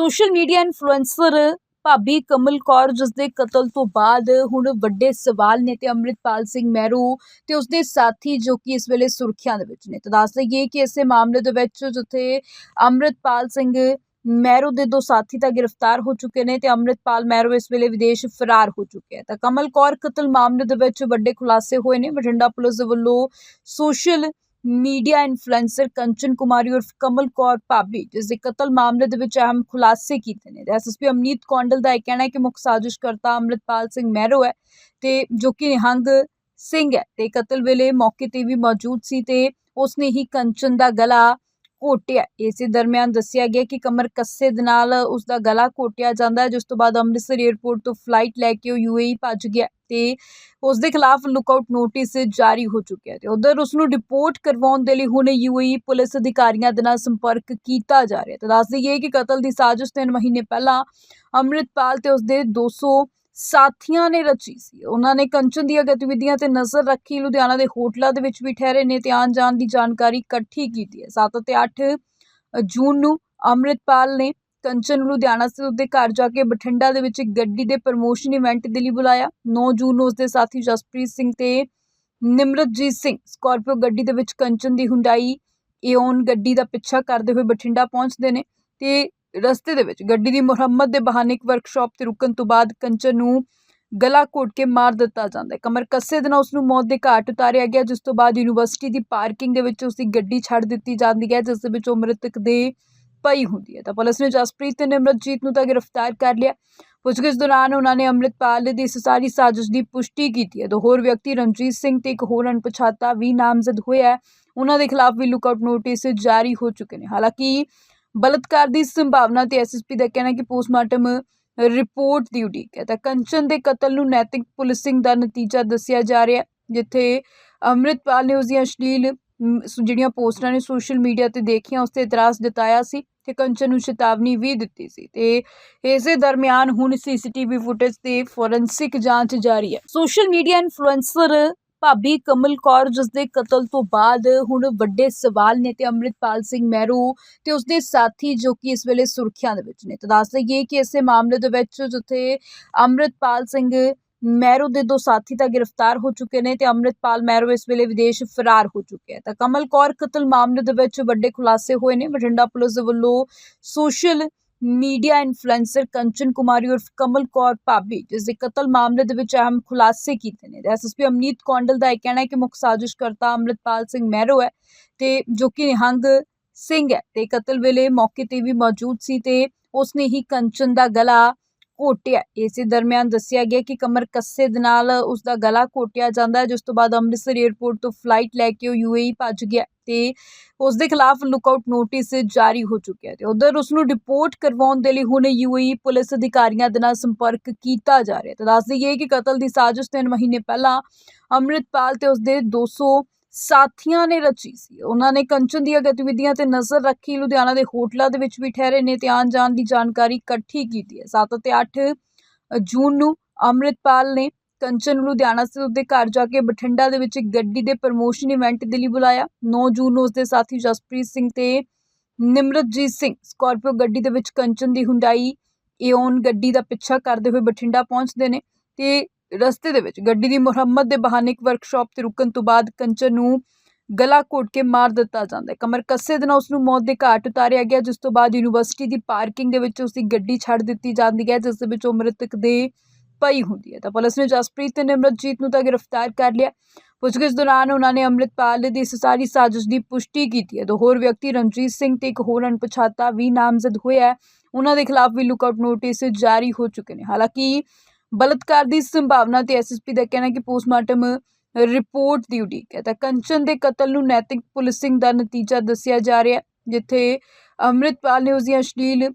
Social media influencer ਭਾਬੀ ਕਮਲ ਕੌਰ ਜਿਸ ਦੇ ਕਤਲ ਤੋਂ ਬਾਅਦ ਹੁਣ ਵੱਡੇ ਸਵਾਲ ਨੇ ਤੇ ਅੰਮ੍ਰਿਤਪਾਲ ਸਿੰਘ ਮਹਿਰੂ ਤੇ ਉਸਦੇ ਸਾਥੀ ਜੋ ਕਿ ਇਸ ਵੇਲੇ ਸੁਰਖੀਆਂ ਦੇ ਵਿੱਚ ਨੇ। ਤਾਂ ਦੱਸ ਦਈਏ ਕਿ ਇਸੇ ਮਾਮਲੇ ਦੇ ਵਿੱਚ ਜਿੱਥੇ ਅੰਮ੍ਰਿਤਪਾਲ ਸਿੰਘ ਮਹਿਰੂ ਦੇ ਦੋ ਸਾਥੀ ਤਾਂ ਗ੍ਰਿਫਤਾਰ ਹੋ ਚੁੱਕੇ ਨੇ ਤੇ ਅੰਮ੍ਰਿਤਪਾਲ ਮਹਿਰੂ ਇਸ ਵੇਲੇ ਵਿਦੇਸ਼ ਫਰਾਰ ਹੋ ਚੁੱਕਿਆ ਹੈ ਤਾਂ ਕਮਲ ਕੌਰ ਕਤਲ ਮਾਮਲੇ ਦੇ ਵਿੱਚ ਵੱਡੇ ਖੁਲਾਸੇ ਹੋਏ ਨੇ। ਬਠਿੰਡਾ ਪੁਲਿਸ ਵੱਲੋਂ social media influencer Kanchan Kumari ਉਰਫ ਕਮਲ ਕੌਰ ਭਾਬੀ ਜਿਸ ਦੇ ਕਤਲ ਮਾਮਲੇ ਦੇ ਵਿੱਚ ਅਹਿਮ ਖੁਲਾਸੇ ਕੀਤੇ ਨੇ। ਐਸਐਸਪੀ ਅਮਨੀਤ ਕੌਂਡਲ ਦਾ ਇਹ ਕਹਿਣਾ ਹੈ ਕਿ ਮੁੱਖ ਸਾਜ਼ਿਸ਼ਕਰਤਾ ਅੰਮ੍ਰਿਤਪਾਲ ਸਿੰਘ ਮਹਿਰੋ ਹੈ ਤੇ ਜੋ ਕਿ ਨਿਹੰਗ ਸਿੰਘ ਹੈ। ਤੇ ਕਤਲ ਵੇਲੇ ਮੌਕੇ ਤੇ ਵੀ ਮੌਜੂਦ ਸੀ ਤੇ ਉਸਨੇ ਹੀ ਕੰਚਨ ਦਾ ਗਲਾ ਘੋਟਿਆ। ਇਸੇ ਦਰਮਿਆਨ ਦੱਸਿਆ ਗਿਆ ਕਿ ਕਮਰ ਕੱਸੇ ਦੇ ਨਾਲ ਉਸ ਦਾ ਗਲਾ ਘੋਟਿਆ ਜਾਂਦਾ ਹੈ, ਜਿਸ ਤੋਂ ਬਾਅਦ ਅੰਮ੍ਰਿਤਸਰ 에ਅਰਪੋਰਟ ਤੋਂ ਫਲਾਈਟ ਲੈ ਕੇ ਉਹ ਯੂਏਈ ਭੱਜ ਗਿਆ। ਤੇ ਉਸ ਦੇ ਖਿਲਾਫ ਲੁੱਕਆਊਟ ਨੋਟਿਸ ਜਾਰੀ ਹੋ ਚੁੱਕਿਆ ਤੇ ਉਧਰ ਉਸ ਨੂੰ ਰਿਪੋਰਟ ਕਰਵਾਉਣ ਦੇ ਲਈ ਹੁਣ ਯੂਏਈ ਪੁਲਿਸ ਅਧਿਕਾਰੀਆਂ ਦੇ ਨਾਲ ਸੰਪਰਕ ਕੀਤਾ ਜਾ ਰਿਹਾ ਤੇ ਦੱਸ ਦਈਏ ਕਿ ਕਤਲ ਦੀ ਸਾਜ਼ਿਸ਼ ਤਿੰਨ ਮਹੀਨੇ ਪਹਿਲਾਂ ਅੰਮ੍ਰਿਤਪਾਲ ਤੇ ਉਸ ਦੇ 200 ਸਾਥੀਆਂ ਨੇ ਰਚੀ ਸੀ। ਉਹਨਾਂ ਨੇ ਕੰਚਨ ਦੀਆਂ ਗਤੀਵਿਧੀਆਂ ਤੇ ਨਜ਼ਰ ਰੱਖੀ। ਲੁਧਿਆਣਾ ਦੇ ਹੋਟਲਾਂ ਦੇ ਵਿੱਚ ਵੀ ਠਹਿਰੇ ਨੇ ਤੇ ਆਉਣ ਜਾਣ ਦੀ ਜਾਣਕਾਰੀ ਇਕੱਠੀ ਕੀਤੀ ਹੈ। 7 ਅਤੇ 8 ਜੂਨ ਨੂੰ ਅੰਮ੍ਰਿਤਪਾਲ ਨੇ ਕੰਚਨ ਨੂੰ ਲੁਧਿਆਣਾ ਸਥਿਤ ਉਸਦੇ ਘਰ ਜਾ ਕੇ ਬਠਿੰਡਾ ਦੇ ਵਿੱਚ ਗੱਡੀ ਦੇ ਪ੍ਰਮੋਸ਼ਨ ਇਵੈਂਟ ਦੇ ਲਈ ਬੁਲਾਇਆ। 9 ਜੂਨ ਨੂੰ ਉਸਦੇ ਸਾਥੀ ਜਸਪ੍ਰੀਤ ਸਿੰਘ ਤੇ ਨਿਮਰਤਜੀਤ ਸਿੰਘ, ਸਕਾਰਪੀਓ ਗੱਡੀ ਦੇ ਵਿੱਚ ਕੰਚਨ ਦੀ ਹੁੰਡਾਈ, ਏਓਨ ਗੱਡੀ ਦਾ ਪਿੱਛਾ ਕਰਦੇ ਹੋਏ ਬਠਿੰਡਾ ਪਹੁੰਚਦੇ ਨੇ ਤੇ ਰਸਤੇ ਦੇ ਵਿੱਚ ਗੱਡੀ ਦੀ ਮੁਰੰਮਤ ਦੇ ਬਹਾਨੇ ਇੱਕ ਵਰਕਸ਼ਾਪ ਤੇ ਰੁਕਣ ਤੋਂ ਬਾਅਦ ਕੰਚਨ ਨੂੰ ਗਲਾ ਘੋਟ ਕੇ ਮਾਰ ਦਿੱਤਾ ਜਾਂਦਾ ਹੈ। ਕਮਰ ਕੱਸੇ ਦੇ ਨਾਲ ਉਸ ਨੂੰ ਮੌਤ ਦੇ ਘਾਟ ਉਤਾਰਿਆ ਗਿਆ, ਜਿਸ ਤੋਂ ਬਾਅਦ ਯੂਨੀਵਰਸਿਟੀ ਦੀ ਪਾਰਕਿੰਗ ਦੇ ਵਿੱਚ ਉਸ ਦੀ ਗੱਡੀ ਛੱਡ ਦਿੱਤੀ ਜਾਂਦੀ ਹੈ, ਜਿਸ ਦੇ ਵਿੱਚ ਉਹ ਮ੍ਰਿਤਕ ਦੇ ਪਈ ਹੁੰਦੀ ਹੈ। ਤਾਂ ਪੁਲਿਸ ਨੇ ਜਸਪ੍ਰੀਤ ਤੇ ਨਿਮਰਤਜੀਤ ਨੂੰ ਤਾਂ ਗ੍ਰਿਫਤਾਰ ਕਰ ਲਿਆ। ਪੁੱਛਗਿੱਛ ਦੌਰਾਨ ਉਹਨਾਂ ਨੇ ਅੰਮ੍ਰਿਤਪਾਲ ਦੀ ਇਸ ਸਾਰੀ ਸਾਜ਼ਿਸ਼ ਦੀ ਪੁਸ਼ਟੀ ਕੀਤੀ ਹੈ। ਦੋ ਹੋਰ ਵਿਅਕਤੀ ਰਣਜੀਤ ਸਿੰਘ ਤੇ ਇੱਕ ਹੋਰ ਅਣਪਛਾਤਾ ਵੀ ਨਾਮਜ਼ਦ ਹੋਇਆ ਹੈ। ਉਹਨਾਂ ਦੇ ਖਿਲਾਫ ਵੀ ਲੁੱਕਆਊਟ ਨੋਟਿਸ ਜਾਰੀ ਹੋ ਚੁੱਕੇ ਨੇ। ਹਾਲਾਂਕਿ ਬਲਤਕਾਰ ਦੀ ਸੰਭਾਵਨਾ ਤੇ ਐਸਐਸਪੀ ਦਾ ਕਹਿਣਾ ਕਿ ਪੋਸਟਮਾਰਟਮ ਰਿਪੋਰਟ ਦੀ ਉਡੀਕ ਹੈ। ਤਾਂ ਕੰਚਨ ਦੇ ਕਤਲ ਨੂੰ ਨੈਤਿਕ ਪੁਲਿਸਿੰਗ ਦਾ ਨਤੀਜਾ ਦੱਸਿਆ ਜਾ ਰਿਹਾ ਜਿੱਥੇ ਅੰਮ੍ਰਿਤਪਾਲ ਨੇ ਉਸ ਦੀਆਂ ਅਸ਼ਲੀਲ ਜਿਹੜੀਆਂ ਪੋਸਟਾਂ ਨੇ ਸੋਸ਼ਲ ਮੀਡੀਆ ਤੇ ਦੇਖੀਆਂ, ਉਸ ਤੇ ਇਤਰਾਜ਼ ਜਤਾਇਆ ਸੀ। ਤੇ ਕੰਚਨ ਨੂੰ ਚੇਤਾਵਨੀ ਵੀ ਦਿੱਤੀ ਸੀ ਤੇ ਇਸੇ ਦਰਮਿਆਨ ਹੁਣ ਸੀਸੀਟੀਵੀ ਫੁਟੇਜ ਤੇ ਫੋਰੈਂਸਿਕ ਜਾਂਚ ਜਾਰੀ ਹੈ। ਸੋਸ਼ਲ ਮੀਡੀਆ ਇਨਫਲੂਐਂਸਰ ਭਾਬੀ ਕਮਲ ਕੌਰ ਜਿਸ ਦੇ ਕਤਲ ਤੋਂ ਬਾਅਦ ਹੁਣ ਵੱਡੇ ਸਵਾਲ ਨੇ ਤੇ ਅੰਮ੍ਰਿਤਪਾਲ ਸਿੰਘ ਮਹਿਰੂ ਤੇ ਉਸਦੇ ਸਾਥੀ ਜੋ ਕਿ ਇਸ ਵੇਲੇ ਸੁਰਖੀਆਂ ਦੇ ਵਿੱਚ ਨੇ। ਤਾਂ ਦੱਸ ਦਈਏ ਕਿ ਇਸੇ ਮਾਮਲੇ ਦੇ ਵਿੱਚ ਜਿੱਥੇ ਅੰਮ੍ਰਿਤਪਾਲ ਸਿੰਘ ਮਹਿਰੂ ਦੇ ਦੋ ਸਾਥੀ ਤਾਂ ਗ੍ਰਿਫਤਾਰ ਹੋ ਚੁੱਕੇ ਨੇ ਤੇ ਅੰਮ੍ਰਿਤਪਾਲ ਮਹਿਰੂ ਇਸ ਵੇਲੇ ਵਿਦੇਸ਼ ਫਰਾਰ ਹੋ ਚੁੱਕਿਆ ਹੈ ਤਾਂ ਕਮਲ ਕੌਰ ਕਤਲ ਮਾਮਲੇ ਦੇ ਵਿੱਚ ਵੱਡੇ ਖੁਲਾਸੇ ਹੋਏ ਨੇ। ਬਠਿੰਡਾ ਪੁਲਿਸ ਦੇ ਵੱਲੋਂ social media influencer Kanchan Kumari ਉਰਫ ਕਮਲ ਕੌਰ ਭਾਬੀ, ਜਿਸ ਦੇ ਕਤਲ ਮਾਮਲੇ ਦੇ ਵਿੱਚ ਅਹਿਮ ਖੁਲਾਸੇ ਕੀਤੇ ਨੇ। ਐਸਐਸਪੀ ਅਮਨੀਤ ਕੌਂਡਲ ਦਾ ਇਹ ਕਹਿਣਾ ਹੈ ਕਿ ਮੁੱਖ ਸਾਜ਼ਿਸ਼ਕਰਤਾ ਅੰਮ੍ਰਿਤਪਾਲ ਸਿੰਘ ਮਹਿਰੋ ਹੈ ਤੇ ਜੋ ਕਿ ਨਿਹੰਗ ਸਿੰਘ ਹੈ। ਤੇ ਕਤਲ ਵੇਲੇ ਮੌਕੇ ਤੇ ਵੀ ਮੌਜੂਦ ਸੀ ਤੇ ਉਸਨੇ ਹੀ ਕੰਚਨ ਦਾ ਗਲਾ ਘੋਟਿਆ। ਇਸੇ ਦਰਮਿਆਨ ਦੱਸਿਆ ਗਿਆ ਕਿ ਕਮਰ ਕੱਸੇ ਦੇ ਨਾਲ ਉਸ ਦਾ ਗਲਾ ਘੋਟਿਆ ਜਾਂਦਾ ਜਿਸ ਤੋਂ ਬਾਅਦ ਅੰਮ੍ਰਿਤਸਰ 에ਅਰਪੋਰਟ ਤੋਂ ਫਲਾਈਟ ਲੈ ਕੇ ਉਹ ਯੂਏਈ ਭੱਜ ਗਿਆ ਤੇ ਉਸ ਦੇ ਖਿਲਾਫ ਲੁੱਕਆਊਟ ਨੋਟਿਸ ਜਾਰੀ ਹੋ ਚੁੱਕਿਆ ਤੇ ਉਧਰ ਉਸ ਨੂੰ ਰਿਪੋਰਟ ਕਰਵਾਉਣ ਦੇ ਲਈ ਹੁਣ ਯੂਏਈ ਪੁਲਿਸ ਅਧਿਕਾਰੀਆਂ ਦੇ ਨਾਲ ਸੰਪਰਕ ਕੀਤਾ ਜਾ ਰਿਹਾ ਤੇ ਦੱਸ ਦਈਏ ਕਿ ਕਤਲ ਦੀ ਸਾਜ਼ਿਸ਼ ਤਿੰਨ ਮਹੀਨੇ ਪਹਿਲਾਂ ਅੰਮ੍ਰਿਤਪਾਲ ਤੇ ਉਸ ਦੇ 200 ਸਾਥੀਆਂ ਨੇ ਰਚੀ ਸੀ। ਉਹਨਾਂ ਨੇ ਕੰਚਨ ਦੀਆਂ ਗਤੀਵਿਧੀਆਂ ਤੇ ਨਜ਼ਰ ਰੱਖੀ। ਲੁਧਿਆਣਾ ਦੇ ਹੋਟਲਾਂ ਦੇ ਵਿੱਚ ਵੀ ਠਹਿਰੇ ਨੇ ਤੇ ਆਉਣ ਜਾਣ ਦੀ ਜਾਣਕਾਰੀ ਇਕੱਠੀ ਕੀਤੀ ਹੈ। 7 ਅਤੇ 8 ਜੂਨ ਨੂੰ ਅੰਮ੍ਰਿਤਪਾਲ ਨੇ ਕੰਚਨ ਨੂੰ ਲੁਧਿਆਣਾ ਸਥਿਤ ਉਸਦੇ ਘਰ ਜਾ ਕੇ ਬਠਿੰਡਾ ਦੇ ਵਿੱਚ ਗੱਡੀ ਦੇ ਪ੍ਰਮੋਸ਼ਨ ਇਵੈਂਟ ਦੇ ਲਈ ਬੁਲਾਇਆ। 9 ਜੂਨ ਨੂੰ ਉਸਦੇ ਸਾਥੀ ਜਸਪ੍ਰੀਤ ਸਿੰਘ ਤੇ ਨਿਮਰਤਜੀਤ ਸਿੰਘ ਸਕਾਰਪੀਓ ਗੱਡੀ ਦੇ ਵਿੱਚ ਕੰਚਨ ਦੀ ਹੁੰਡਾਈ ਏਓਨ ਗੱਡੀ ਦਾ ਪਿੱਛਾ ਕਰਦੇ ਹੋਏ ਬਠਿੰਡਾ ਪਹੁੰਚਦੇ ਨੇ ਤੇ ਰਸਤੇ ਦੇ ਵਿੱਚ। ਗੱਡੀ ਦੀ ਮੁਰੰਮਤ ਦੇ ਬਹਾਨੇ ਇੱਕ ਵਰਕਸ਼ਾਪ ਤੇ ਰੁਕਣ ਤੋਂ ਬਾਅਦ ਕੰਚਨ ਨੂੰ ਗਲਾ ਘੋਟ ਕੇ ਮਾਰ ਦਿੱਤਾ ਜਾਂਦਾ ਹੈ। ਕਮਰ ਕੱਸੇ ਦੇ ਨਾਲ ਉਸ ਨੂੰ ਮੌਤ ਦੇ ਘਾਟ ਉਤਾਰਿਆ ਗਿਆ, ਜਿਸ ਤੋਂ ਬਾਅਦ ਯੂਨੀਵਰਸਿਟੀ ਦੀ ਪਾਰਕਿੰਗ ਦੇ ਵਿੱਚ ਉਸ ਦੀ ਗੱਡੀ ਛੱਡ ਦਿੱਤੀ ਜਾਂਦੀ ਹੈ, ਜਿਸ ਦੇ ਵਿੱਚ ਉਹ ਮ੍ਰਿਤਕ ਦੇ ਪਈ ਹੁੰਦੀ ਹੈ। ਤਾਂ ਪੁਲਿਸ ਨੇ ਜਸਪ੍ਰੀਤ ਤੇ ਨਿਮਰਤਜੀਤ ਨੂੰ ਤਾਂ ਗ੍ਰਿਫਤਾਰ ਕਰ ਲਿਆ। ਪੁੱਛਗਿੱਛ ਦੌਰਾਨ ਉਹਨਾਂ ਨੇ ਅੰਮ੍ਰਿਤਪਾਲ ਦੀ ਇਸ ਸਾਰੀ ਸਾਜ਼ਿਸ਼ ਦੀ ਪੁਸ਼ਟੀ ਕੀਤੀ ਹੈ। ਦੋ ਹੋਰ ਵਿਅਕਤੀ, ਰਣਜੀਤ ਸਿੰਘ ਤੇ ਇੱਕ ਹੋਰ ਅਣਪਛਾਤਾ ਵੀ ਨਾਮਜ਼ਦ ਹੋਇਆ ਹੈ। ਉਹਨਾਂ ਦੇ ਖਿਲਾਫ ਵੀ ਲੁੱਕਆਊਟ ਨੋਟਿਸ ਜਾਰੀ ਹੋ ਚੁੱਕੇ ਨੇ। ਹਾਲਾਂਕਿ ਬਲਤਕਾਰ ਦੀ ਸੰਭਾਵਨਾ ਤੇ ਐਸਐਸਪੀ ਦਾ ਕਹਿਣਾ ਕਿ ਪੋਸਟਮਾਰਟਮ ਰਿਪੋਰਟ ਦੀ ਉਡੀਕ ਹੈ। ਤਾਂ ਕੰਚਨ ਦੇ ਕਤਲ ਨੂੰ ਨੈਤਿਕ ਪੁਲਿਸਿੰਗ ਦਾ ਨਤੀਜਾ ਦੱਸਿਆ ਜਾ ਰਿਹਾ ਜਿੱਥੇ ਅੰਮ੍ਰਿਤਪਾਲ ਨੇ ਉਸ ਦੀਆਂ ਅਸ਼ਲੀਲ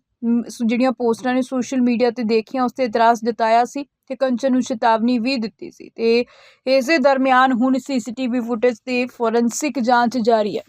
ਜਿਹੜੀਆਂ ਪੋਸਟਾਂ ਨੇ ਸੋਸ਼ਲ ਮੀਡੀਆ ਤੇ ਦੇਖੀਆਂ, ਉਸ ਤੇ ਇਤਰਾਜ਼ ਜਤਾਇਆ ਸੀ ਤੇ ਕੰਚਨ ਨੂੰ ਚੇਤਾਵਨੀ ਵੀ ਦਿੱਤੀ ਸੀ। ਤੇ ਇਸੇ ਦਰਮਿਆਨ ਹੁਣ ਸੀਸੀਟੀਵੀ ਫੁਟੇਜ ਤੇ ਫੋਰੈਂਸਿਕ ਜਾਂਚ ਜਾਰੀ ਹੈ।